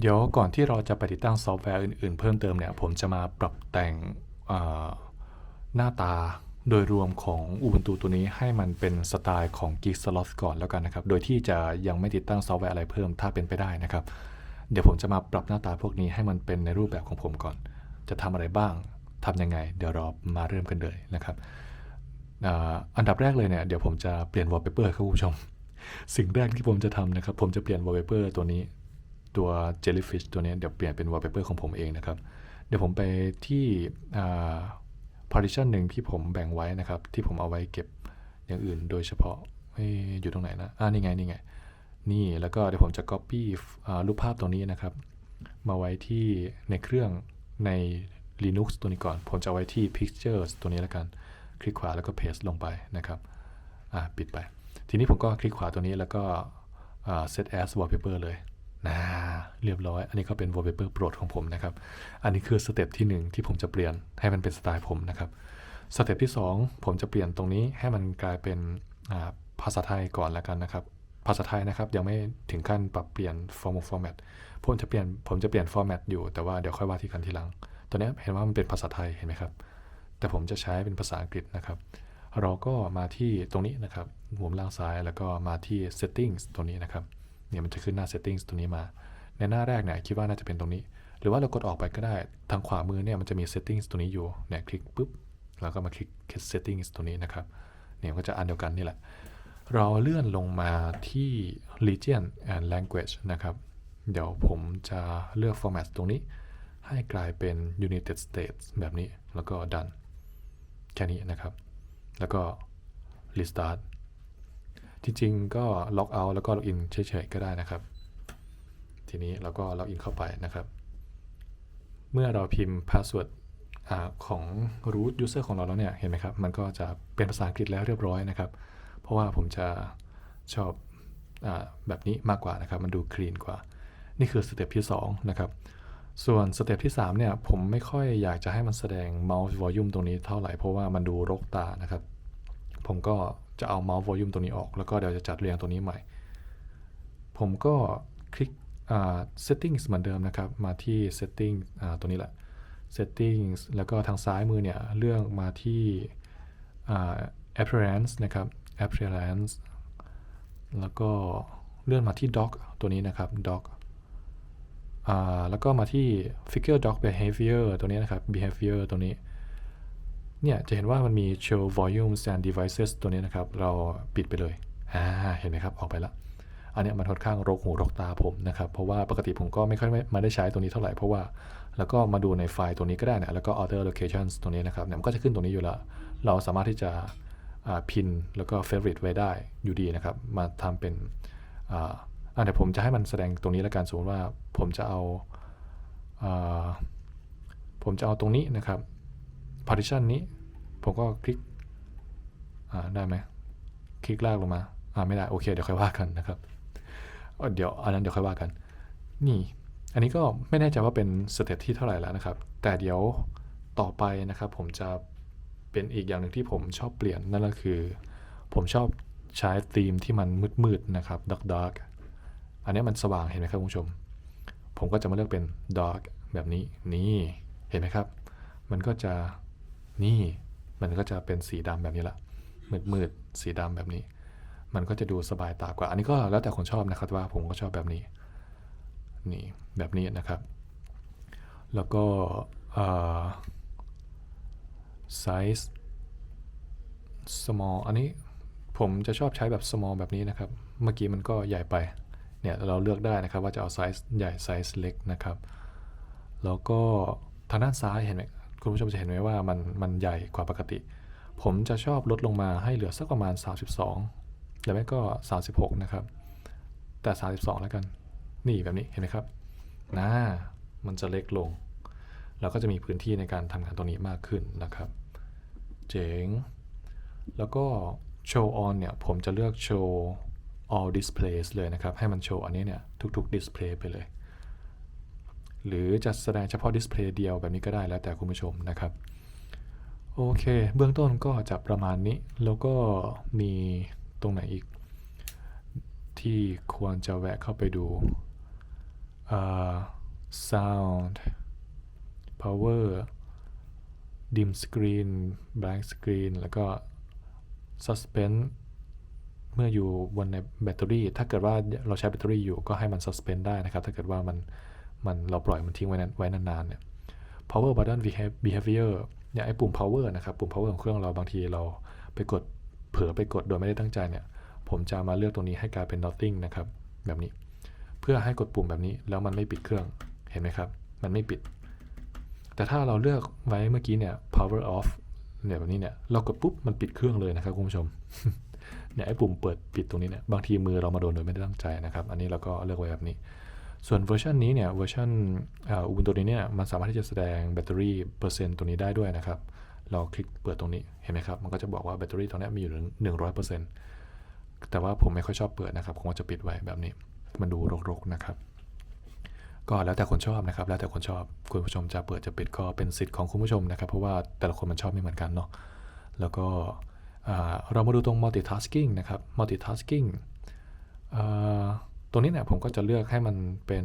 เดี๋ยวก่อนที่เราจะไปติดตั้งซอฟต์แวร์อื่นๆ เพิ่มเติมเนี่ย ผมจะมาปรับแต่งหน้าตาโดยรวมของ Ubuntu ตัวนี้ให้มันเป็นสไตล์ของ Geek Slot ก่อนแล้วกันนะครับ โดยที่จะยังไม่ติดตั้งซอฟต์แวร์อะไรเพิ่มถ้าเป็นไปได้นะครับ เดี๋ยวผมจะมาปรับหน้าตาพวกนี้ให้มันเป็นในรูปแบบของผมก่อน จะทำอะไรบ้างทำยังไง เดี๋ยวเรามาเริ่มกันเลยนะครับอันดับแรกเลยเนี่ยเดี๋ยวผมจะเปลี่ยน wallpaper ครับคุณผู้ชม สิ่งแรกที่ผมจะทำนะครับ ผมจะเปลี่ยน wallpaper ตัวนี้ ตัว jellyfish ตัวนี้เดี๋ยวเปลี่ยนเป็น wallpaper ของผมเองนะครับ เดี๋ยวผมไปที่ partition หนึ่งที่ผมแบ่งไว้นะครับ ที่ผมเอาไว้เก็บอย่างอื่นโดยเฉพาะอยอยู่ตรงไหนนะอ่านี่ไงนี่ไง นี่แล้วก็เดี๋ยวผมจะ copy รูปภาพตัวนี้นะครับ มาไว้ที่ในเครื่องใน Linux ตัวนี้ก่อน ผมจะเอาไว้ที่ pictures ตัวนี้แล้วกัน คลิกขวาแล้วก็ paste ลงไปนะครับ อ่าปิดไป ทีนี้ผมก็คลิกขวาตัวนี้แล้วก็ set as wallpaper เลย นะเรียบร้อย อันนี้ก็เป็น wallpaper โปรดของผมนะครับ อันนี้คือสเต็ปที่หนึ่งที่ผมจะเปลี่ยนให้มันเป็นสไตล์ผมนะครับ สเต็ปที่สองผมจะเปลี่ยนตรงนี้ให้มันกลายเป็นภาษาไทยก่อนแล้วกันนะครับ ภาษาไทยนะครับยังไม่ถึงขั้นปรับเปลี่ยน form format ผมจะเปลี่ยนผมจะเปลี่ยน format อยู่แต่ว่าเดี๋ยวค่อยว่าที่กันทีหลัง ตอนนี้เห็นว่ามันเป็นภาษาไทยเห็นไหมครับ แต่ผมจะใช้เป็นภาษาอังกฤษนะครับ เราก็มาที่ตรงนี้นะครับมุมล่างซ้ายแล้วก็มาที่ settings ตัวนี้นะครับ เนี่ยมันจะขึ้นหน้า settings ตัวนี้มา ในหน้าแรกเนี่ยคิดว่าน่าจะเป็นตรงนี้ หรือว่าเรากดออกไปก็ได้ทางขวามือเนี่ยมันจะมี settings ตัวนี้อยู่เนี่ยคลิกปุ๊บแล้วก็มาคลิก settings ตัวนี้นะครับเนี่ยมันก็จะอันเดียวกันนี่แหละ เราเลื่อนลงมาที่ region and language นะครับ เดี๋ยวผมจะเลือก format ตรงนี้ ให้กลายเป็น United States แบบนี้แล้วก็ done แค่นี้นะครับ แล้วก็ restart จริงๆก็ log out แล้วก็ log in เฉยๆก็ได้นะครับ ทีนี้เราก็ log in เข้าไปนะครับ เมื่อเราพิมพ์ password อาของ root user ของเราแล้วเนี่ยเห็นไหมครับ มันก็จะเป็นภาษาอังกฤษแล้วเรียบร้อยนะครับ เพราะว่าผมจะชอบอแบบนี้มากกว่านะครับ มันดูคลีนกว่า นี่คือสเต็ปที่ 2 นะครับ ส่วนสเต็ปที่ 3 เนี่ย ผมไม่ค่อยอยากจะให้มันแสดง mouse volume ตรงนี้เท่าไหร่ เพราะว่ามันดูรกตานะครับ ผมก็ จะเอา mouse volume ตรงนี้ออก แล้วก็เดี๋ยวจะจัดเรียงตัวนี้ใหม่ ผมก็คลิก settings เหมือนเดิมนะครับ มาที่ setting ตัวนี้แหละ settings แล้วก็ทางซ้ายมือเนี่ยเลือกมาที่ appearance นะครับ appearance แล้วก็เลื่อนมาที่ dock ตัวนี้นะครับ dock แล้วก็มาที่ figure dock behavior ตัวนี้นะครับ behavior ตัวนี้ เนี่ยจะเห็นว่ามันมี show volumes and devices ตัวนี้นะครับ เราปิดไปเลยอ่าเห็นไหมครับ ออกไปละ อันนี้มันค่อนข้างรกหูรกตาผมนะครับ เพราะว่าปกติผมก็ไม่ค่อยไม่มาได้ใช้ตัวนี้เท่าไหร่ เพราะว่า แล้วก็มาดูในไฟล์ตัวนี้ก็ได้นะแล้วก็ other locations ตัวนี้นะครับเนี่ยมันก็จะขึ้นตรงนี้อยู่ล้วเราสามารถที่จะพินแล้วก็ favorite ไว้ได้อยู่ดีนะครับ มาทำเป็นอ่าอะเดี๋ยวผมจะให้มันแสดงตรงนี้แล้วกันสมมติว่าผมจะเอาอ่าผมจะเอาตรงนี้นะครับ partition นี้ ผมก็คลิกอ่าได้ไหมคลิกลากลงมาอ่าไม่ได้โอเคเดี๋ยวค่อยว่ากันนะครับเอ่อเดี๋ยวอันนั้นเดี๋ยวค่อยว่ากัน นี่ อันนี้ก็ไม่แน่ใจว่าเป็นสเต็ปที่เท่าไหร่แล้วนะครับ แต่เดี๋ยวต่อไปนะครับ ผมจะเป็นอีกอย่างหนึ่งที่ผมชอบเปลี่ยนนั่นก็คือ ผมชอบใช้ธีมที่มันมืดๆนะครับ dark dark อันนี้มันสว่างเห็นไหมครับคุณผู้ชม ผมก็จะมาเลือกเป็น dark แบบนี้นี่เห็นไหมครับ มันก็จะ นี่มันก็จะเป็นสีดำแบบนี้ละมืดๆสีดำแบบนี้ มันก็จะดูสบายตากว่า อันนี้ก็แล้วแต่คนชอบนะครับว่าผมก็ชอบแบบนี้ นี่แบบนี้นะครับ แล้วก็ไซส์ small อันนี้ผมจะชอบใช้แบบ small แบบนี้นะครับ เมื่อกี้มันก็ใหญ่ไป เนี่ยเราเลือกได้นะครับว่าจะเอาไซส์ใหญ่ไซส์เล็กนะครับ แล้วก็ทางด้านซ้ายเห็นไหม คุณผู้ชมจะเห็นไหมว่ามันมันใหญ่กว่าปกติ ผมจะชอบลดลงมาให้เหลือสักประมาณ 32หรือไม่ก็ 36 นะครับ แต่ 32 แล้วกัน นี่แบบนี้เห็นไหมครับนะมันจะเล็กลง เราก็จะมีพื้นที่ในการทำงานตรงนี้มากขึ้นนะครับ เจ๋ง แล้วก็ show on เนี่ย ผมจะเลือก show all displays เลยนะครับ ให้มันโชว์อันนี้เนี่ย ทุกๆ display ไปเลย หรือจะแสดงเฉพาะ display เดียวแบบนี้ก็ได้แล้วแต่คุณผู้ชมนะครับ โอเค เบื้องต้นก็จะประมาณนี้ แล้วก็มีตรงไหนอีก ที่ควรจะแวะเข้าไปดู sound power dim screen blank screen แล้วก็ suspend เมื่ออยู่บนในแบตเตอรี่ ถ้าเกิดว่าเราใช้แบตเตอรี่อยู่ก็ให้มัน suspend ได้นะครับ ถ้าเกิดว่ามัน มันเราปล่อยมันทิ้งไว้นั้นไว้นานๆเนี่ย power button behavior เนี่ยไอ้ปุ่ม power นะครับปุ่ม power ของเครื่องเราบางทีเราไปกดเผลอไปกดโดยไม่ได้ตั้งใจเนี่ย ผมจะมาเลือกตรงนี้ให้กลายเป็น nothing นะครับแบบนี้ เพื่อให้กดปุ่มแบบนี้แล้วมันไม่ปิดเครื่องเห็นไหมครับ มันไม่ปิด แต่ถ้าเราเลือกไว้เมื่อกี้เนี่ย power off เนี่ยแบบนี้เนี่ยเรากดปุ๊บมันปิดเครื่องเลยนะครับคุณผู้ชมเนี่ยไอ้ปุ่มเปิดปิดตรงนี้เนี่ยบางทีมือเรามาโดนโดยไม่ได้ตั้งใจนะครับ อันนี้เราก็เลือกไว้แบบนี้ ส่วนเวอร์ชันนี้เนี่ยเวอร์ชันอุบุนตัวนี้เนี่ยมันสามารถที่จะแสดงแบตเตอรี่เปอร์เซ็นต์ตัวนี้ได้ด้วยนะครับ เราคลิกเปิดตรงนี้เห็นไหมครับ มันก็จะบอกว่าแบตเตอรี่ตรงนี้มีอยู่หนึ่งร้อยเปอร์เซ็นต์แต่ว่าผมไม่ค่อยชอบเปิดนะครับผมก็จะปิดไว้แบบนี้ มันดูรกๆนะครับ ก็แล้วแต่คนชอบนะครับ แล้วแต่คนชอบคุณผู้ชมจะเปิดจะปิดก็เป็นสิทธิ์ของคุณผู้ชมนะครับ เพราะว่าแต่ละคนมันชอบไม่เหมือนกันเนาะแล้วก็เรามาดูตรง multitasking นะครับ multitasking ตรงนี้เนี่ยผมก็จะเลือกให้มันเป็น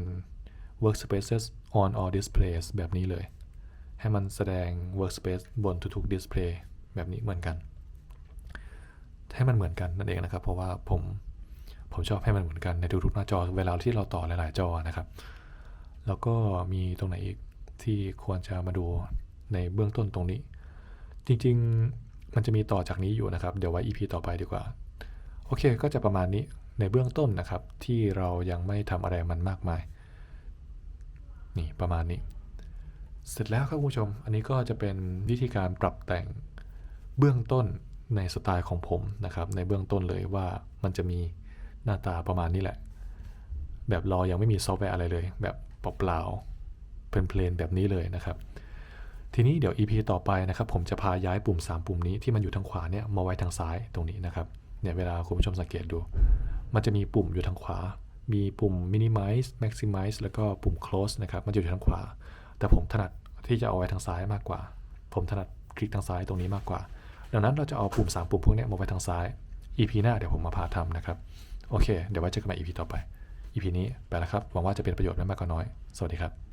workspaces on all displays แบบนี้เลย ให้มันแสดง workspace บนทุกๆ display แบบนี้เหมือนกัน ให้มันเหมือนกันนั่นเองนะครับ เพราะว่าผมผมชอบให้มันเหมือนกันในทุกๆหน้าจอเวลาที่เราต่อหลายๆจอนะครับ แล้วก็มีตรงไหนอีกที่ควรจะมาดูในเบื้องต้นตรงนี้ จริงๆมันจะมีต่อจากนี้อยู่นะครับ เดี๋ยวไว้ EP ต่อไปดีกว่า โอเค ก็จะประมาณนี้ ในเบื้องต้นนะครับที่เรายังไม่ทำอะไรมันมากมาย นี่ประมาณนี้ เสร็จแล้วครับคุณผู้ชม อันนี้ก็จะเป็นวิธีการปรับแต่งเบื้องต้นในสไตล์ของผมนะครับ ในเบื้องต้นเลยว่ามันจะมีหน้าตาประมาณนี้แหละ แบบรอยังไม่มีซอฟต์แวร์อะไรเลย แบบเปล่าๆเพลนๆแบบนี้เลยนะครับ ทีนี้เดี๋ยว EP ต่อไปนะครับ ผมจะพาย้ายปุ่ม 3 ปุ่มนี้ที่มันอยู่ทางขวาเนี่ยมาไว้ทางซ้ายตรงนี้นะครับเนี่ยเวลาคุณผู้ชมสังเกตดู มันจะมีปุ่มอยู่ทางขวา มีปุ่ม minimize maximize แล้วก็ปุ่ม close นะครับ มันจะอยู่ทางขวา แต่ผมถนัดที่จะเอาไว้ทางซ้ายมากกว่า ผมถนัดคลิกทางซ้ายตรงนี้มากกว่า ดังนั้นเราจะเอาปุ่ม 3 ปุ่มพวกนี้มาไว้ทางซ้าย EP หน้าเดี๋ยวผมมาพาทำนะครับ โอเค เดี๋ยวไว้เจอกันใหม่ EP ต่อไป EP นี้ไปแล้วครับ หวังว่าจะเป็นประโยชน์ไม่มากก็น้อย สวัสดีครับ